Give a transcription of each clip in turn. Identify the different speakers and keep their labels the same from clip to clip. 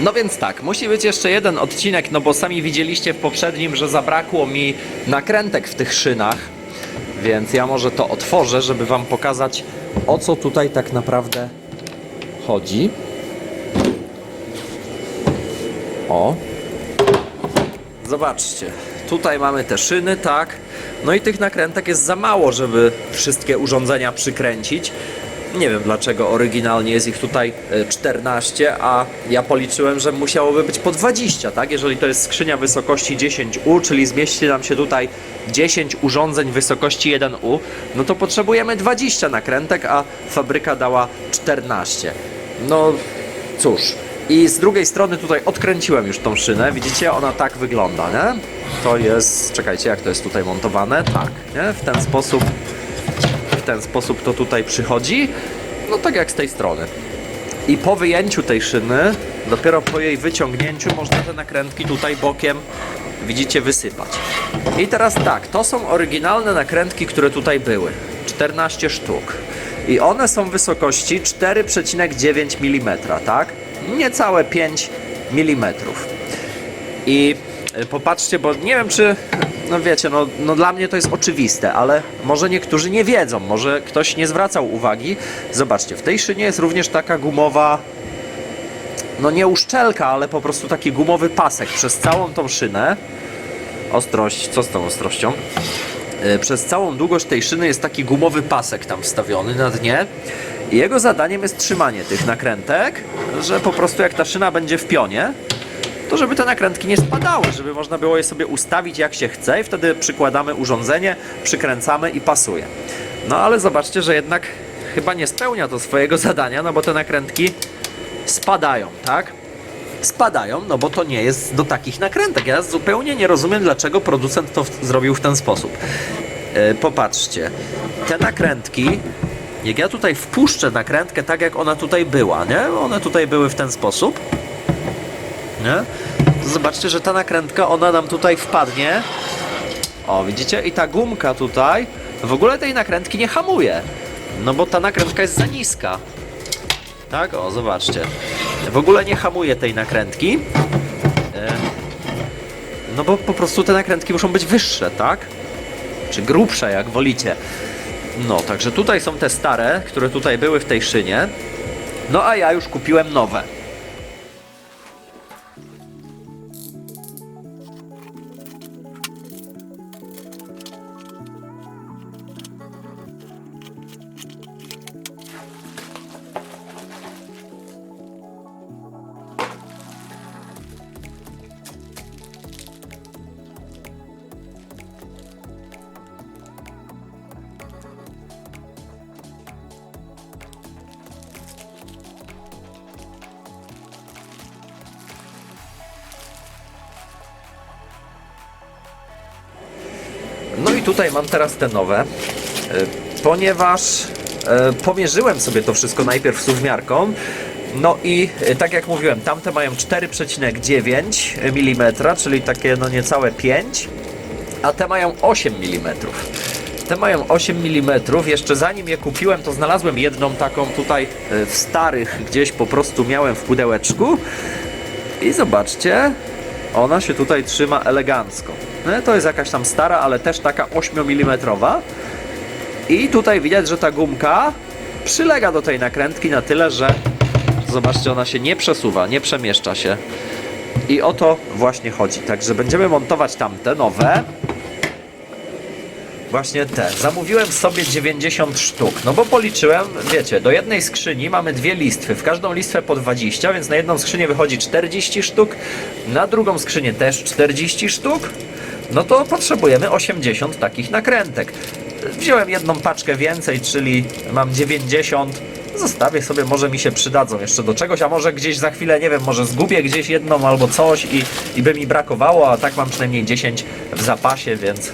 Speaker 1: No więc tak, musi być jeszcze jeden odcinek, no bo sami widzieliście w poprzednim, że zabrakło mi nakrętek w tych szynach. Więc ja może to otworzę, żeby wam pokazać o co tutaj tak naprawdę chodzi. O. Zobaczcie, tutaj mamy te szyny, tak. No i tych nakrętek jest za mało, żeby wszystkie urządzenia przykręcić. Nie wiem dlaczego oryginalnie jest ich tutaj e, 14, a ja policzyłem, że musiałoby być po 20, tak? Jeżeli to jest skrzynia wysokości 10U, czyli zmieści nam się tutaj 10 urządzeń wysokości 1U, no to potrzebujemy 20 nakrętek, a fabryka dała 14. No cóż, i z drugiej strony tutaj odkręciłem już tą szynę. Widzicie, ona tak wygląda, nie? To jest, czekajcie, jak to jest tutaj montowane? Tak, nie? W ten sposób, ten sposób to tutaj przychodzi. No tak jak z tej strony. I po wyjęciu tej szyny, dopiero po jej wyciągnięciu można te nakrętki tutaj bokiem, widzicie, wysypać. I teraz tak, to są oryginalne nakrętki, które tutaj były. 14 sztuk. I one są wysokości 4,9 mm, tak? Niecałe 5 mm. I y, popatrzcie, bo nie wiem czy, no wiecie, no, no dla mnie to jest oczywiste, ale może niektórzy nie wiedzą, może ktoś nie zwracał uwagi. Zobaczcie, w tej szynie jest również taka gumowa, no nie uszczelka, ale po prostu taki gumowy pasek przez całą tą szynę. Ostrość, co z tą ostrością? Y, Przez całą długość tej szyny jest taki gumowy pasek tam wstawiony na dnie. Jego zadaniem jest trzymanie tych nakrętek, że po prostu jak ta szyna będzie w pionie, to żeby te nakrętki nie spadały, żeby można było je sobie ustawić jak się chce i wtedy przykładamy urządzenie, przykręcamy i pasuje. No ale zobaczcie, że jednak chyba nie spełnia to swojego zadania, no bo te nakrętki spadają, tak? Spadają, no bo to nie jest do takich nakrętek. Ja zupełnie nie rozumiem, dlaczego producent to w- zrobił w ten sposób. E, popatrzcie, te nakrętki, jak ja tutaj wpuszczę nakrętkę tak, jak ona tutaj była, nie? One tutaj były w ten sposób, nie? To zobaczcie, że ta nakrętka, ona nam tutaj wpadnie. O, widzicie? I ta gumka tutaj w ogóle tej nakrętki nie hamuje. No bo ta nakrętka jest za niska. Tak? O, zobaczcie. W ogóle nie hamuje tej nakrętki. E, No bo po prostu te nakrętki muszą być wyższe, tak? Czy grubsze, jak wolicie. No, także tutaj są te stare, które tutaj były w tej szynie. No a ja już kupiłem nowe. Tutaj mam teraz te nowe, e, ponieważ e, pomierzyłem sobie to wszystko najpierw suwmiarką. No i e, tak jak mówiłem, tamte mają 4,9 mm, czyli takie no niecałe 5, a te mają 8 mm. Te mają 8 mm. Jeszcze zanim je kupiłem, to znalazłem jedną taką tutaj w starych, gdzieś po prostu miałem w pudełeczku. I zobaczcie, ona się tutaj trzyma elegancko. No, to jest jakaś tam stara, ale też taka 8 mm. I tutaj widać, że ta gumka przylega do tej nakrętki na tyle, że zobaczcie, ona się nie przesuwa, nie przemieszcza się. I o to właśnie chodzi. Także będziemy montować tamte nowe. Właśnie te. Zamówiłem sobie 90 sztuk. No bo policzyłem, wiecie, do jednej skrzyni mamy dwie listwy. W każdą listwę po 20, więc na jedną skrzynię wychodzi 40 sztuk, na drugą skrzynię też 40 sztuk. No to potrzebujemy 80 takich nakrętek. Wziąłem jedną paczkę więcej, czyli mam 90. Zostawię sobie, może mi się przydadzą jeszcze do czegoś, a może gdzieś za chwilę, nie wiem, może zgubię gdzieś jedną albo coś i, i by mi brakowało, a tak mam przynajmniej 10 w zapasie, więc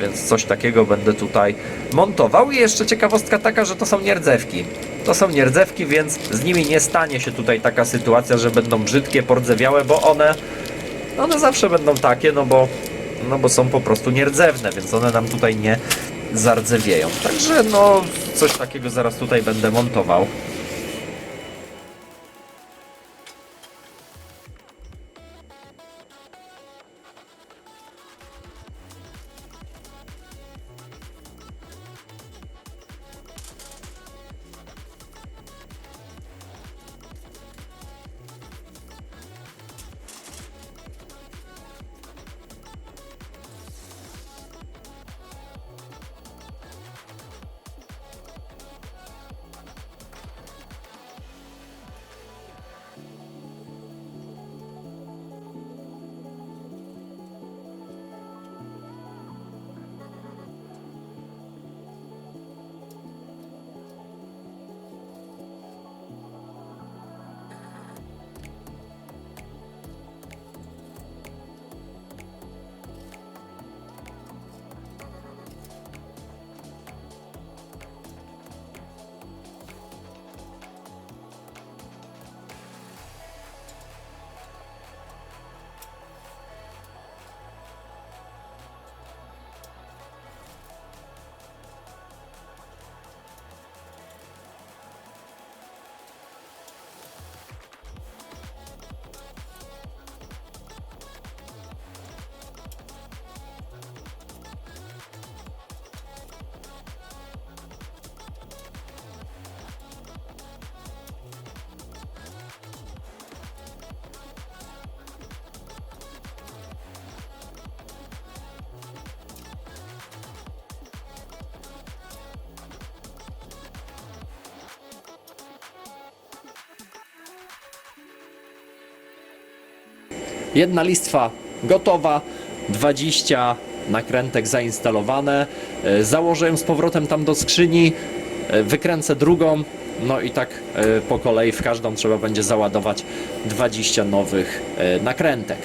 Speaker 1: więc coś takiego będę tutaj montował. I jeszcze ciekawostka taka, że to są nierdzewki. To są nierdzewki, więc z nimi nie stanie się tutaj taka sytuacja, że będą brzydkie, pordzewiałe, bo one, one zawsze będą takie, no bo, no bo są po prostu nierdzewne, więc one nam tutaj nie zardzewieją. Także no, coś takiego zaraz tutaj będę montował. Jedna listwa gotowa, 20 nakrętek zainstalowane. E, Założę ją z powrotem tam do skrzyni, e, wykręcę drugą, no i tak e, po kolei w każdą trzeba będzie załadować 20 nowych nakrętek.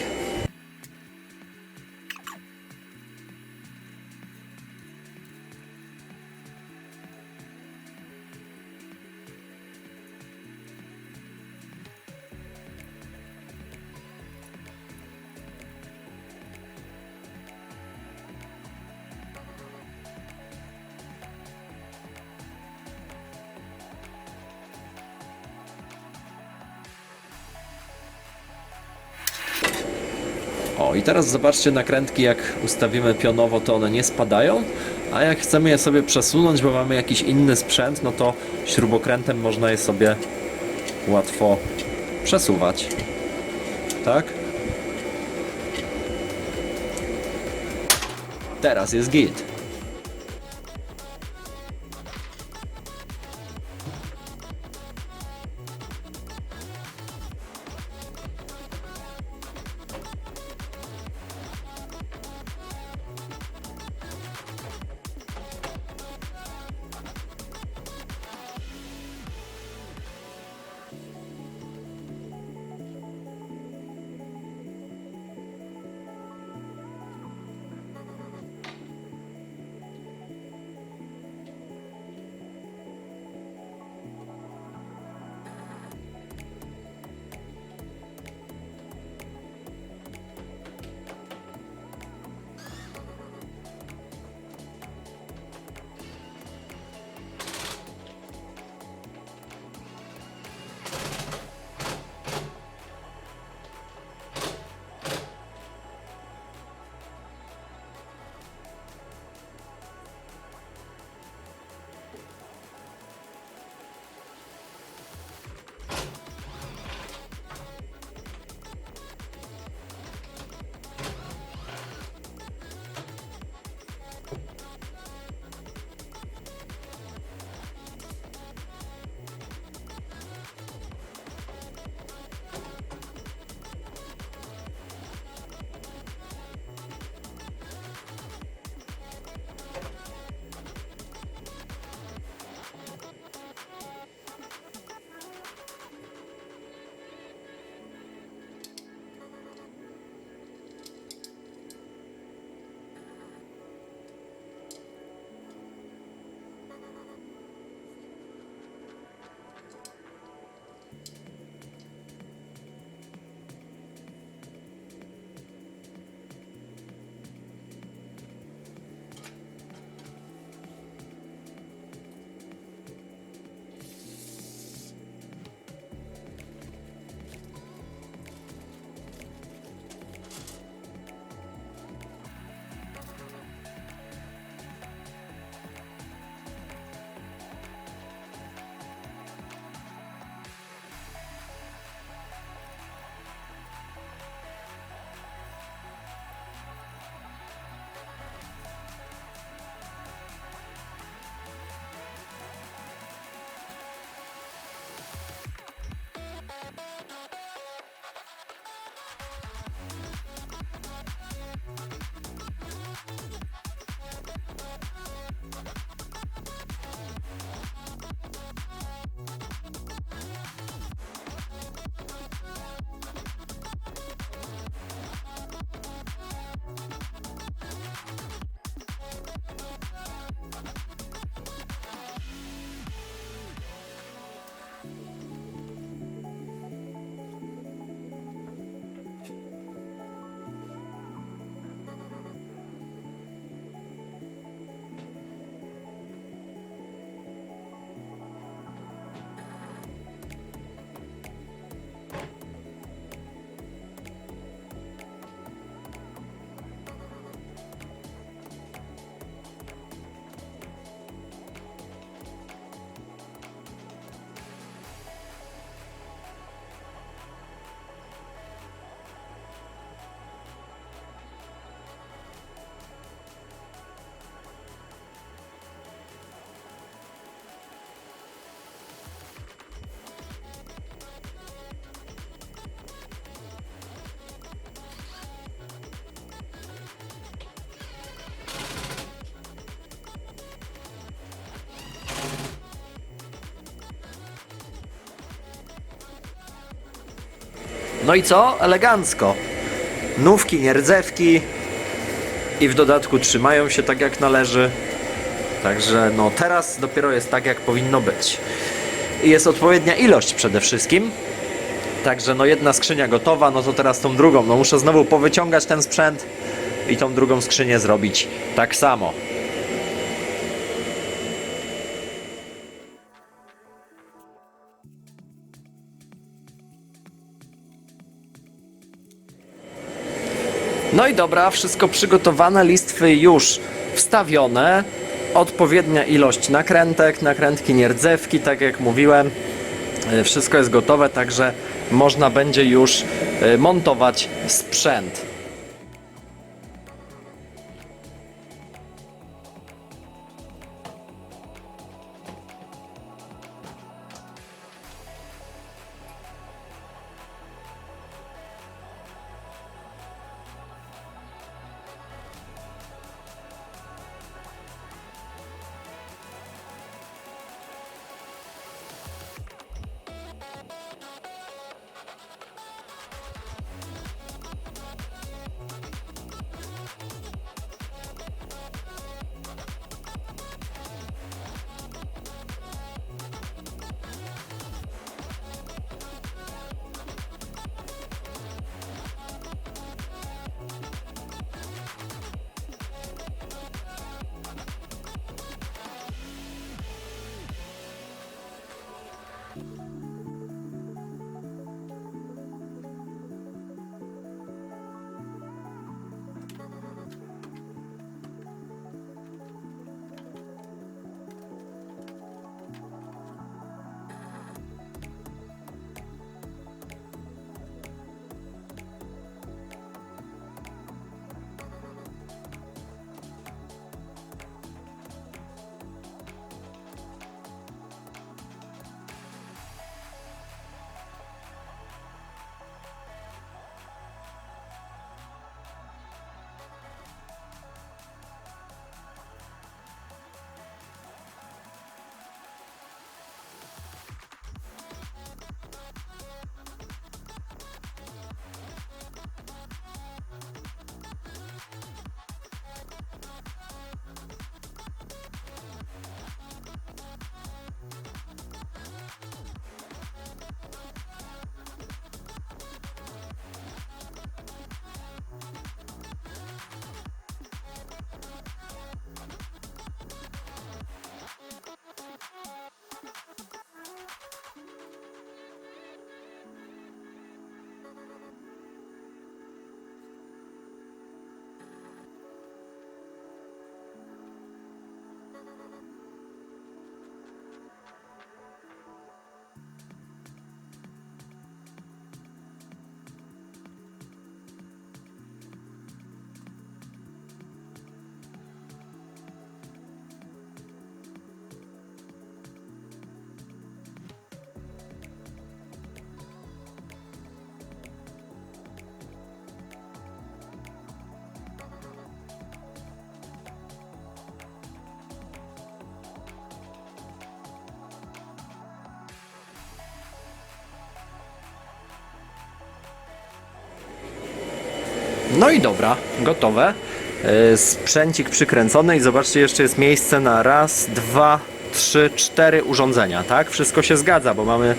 Speaker 1: I teraz zobaczcie nakrętki, jak ustawimy pionowo, to one nie spadają, a jak chcemy je sobie przesunąć, bo mamy jakiś inny sprzęt, no to śrubokrętem można je sobie łatwo przesuwać. Tak? Teraz jest git. No i co? Elegancko. Nówki, nierdzewki i w dodatku trzymają się tak jak należy. Także no teraz dopiero jest tak jak powinno być. I jest odpowiednia ilość przede wszystkim. Także no jedna skrzynia gotowa, no to teraz tą drugą. No muszę znowu powyciągać ten sprzęt i tą drugą skrzynię zrobić tak samo. No i dobra, wszystko przygotowane, listwy już wstawione. Odpowiednia ilość nakrętek, nakrętki nierdzewki, tak jak mówiłem. E, Wszystko jest gotowe, także można będzie już e, montować sprzęt. No i dobra, gotowe. E, Sprzęcik przykręcony i zobaczcie, jeszcze jest miejsce na raz, dwa, trzy, cztery urządzenia, tak? Wszystko się zgadza, bo mamy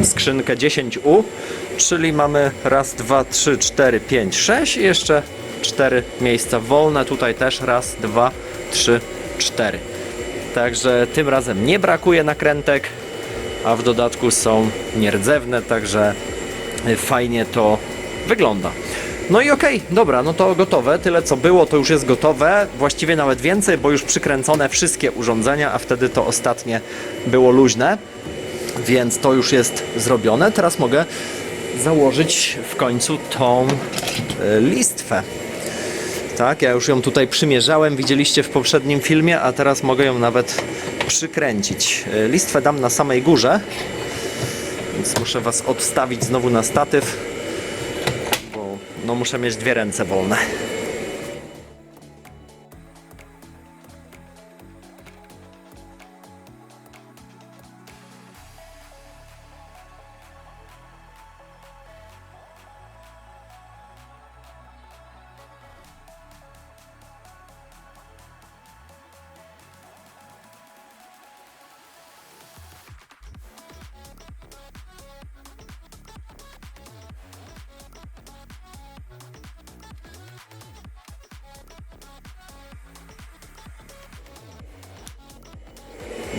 Speaker 1: e, skrzynkę 10U, czyli mamy raz, dwa, trzy, cztery, pięć, sześć i jeszcze cztery miejsca wolne. Tutaj też raz, dwa, trzy, cztery. Także tym razem nie brakuje nakrętek, a w dodatku są nierdzewne, także fajnie to wygląda. No i okej, dobra, no to gotowe. Tyle co było, to już jest gotowe. Właściwie nawet więcej, bo już przykręcone wszystkie urządzenia, a wtedy to ostatnie było luźne. Więc to już jest zrobione. Teraz mogę założyć w końcu tą e, listwę. Tak, ja już ją tutaj przymierzałem, widzieliście w poprzednim filmie, a teraz mogę ją nawet przykręcić. E, Listwę dam na samej górze, więc muszę Was odstawić znowu na statyw, no muszę mieć dwie ręce wolne.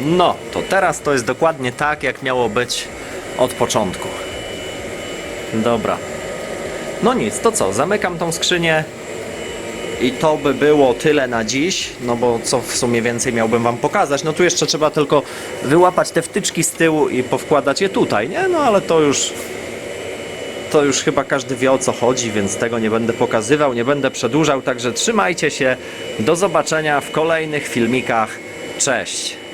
Speaker 1: No, to teraz to jest dokładnie tak, jak miało być od początku. Dobra. No nic, to co? Zamykam tą skrzynię. I to by było tyle na dziś, no bo co w sumie więcej miałbym wam pokazać. No tu jeszcze trzeba tylko wyłapać te wtyczki z tyłu i powkładać je tutaj, nie? No ale to już to już chyba każdy wie o co chodzi, więc tego nie będę pokazywał, nie będę przedłużał, także trzymajcie się. Do zobaczenia w kolejnych filmikach. Cześć.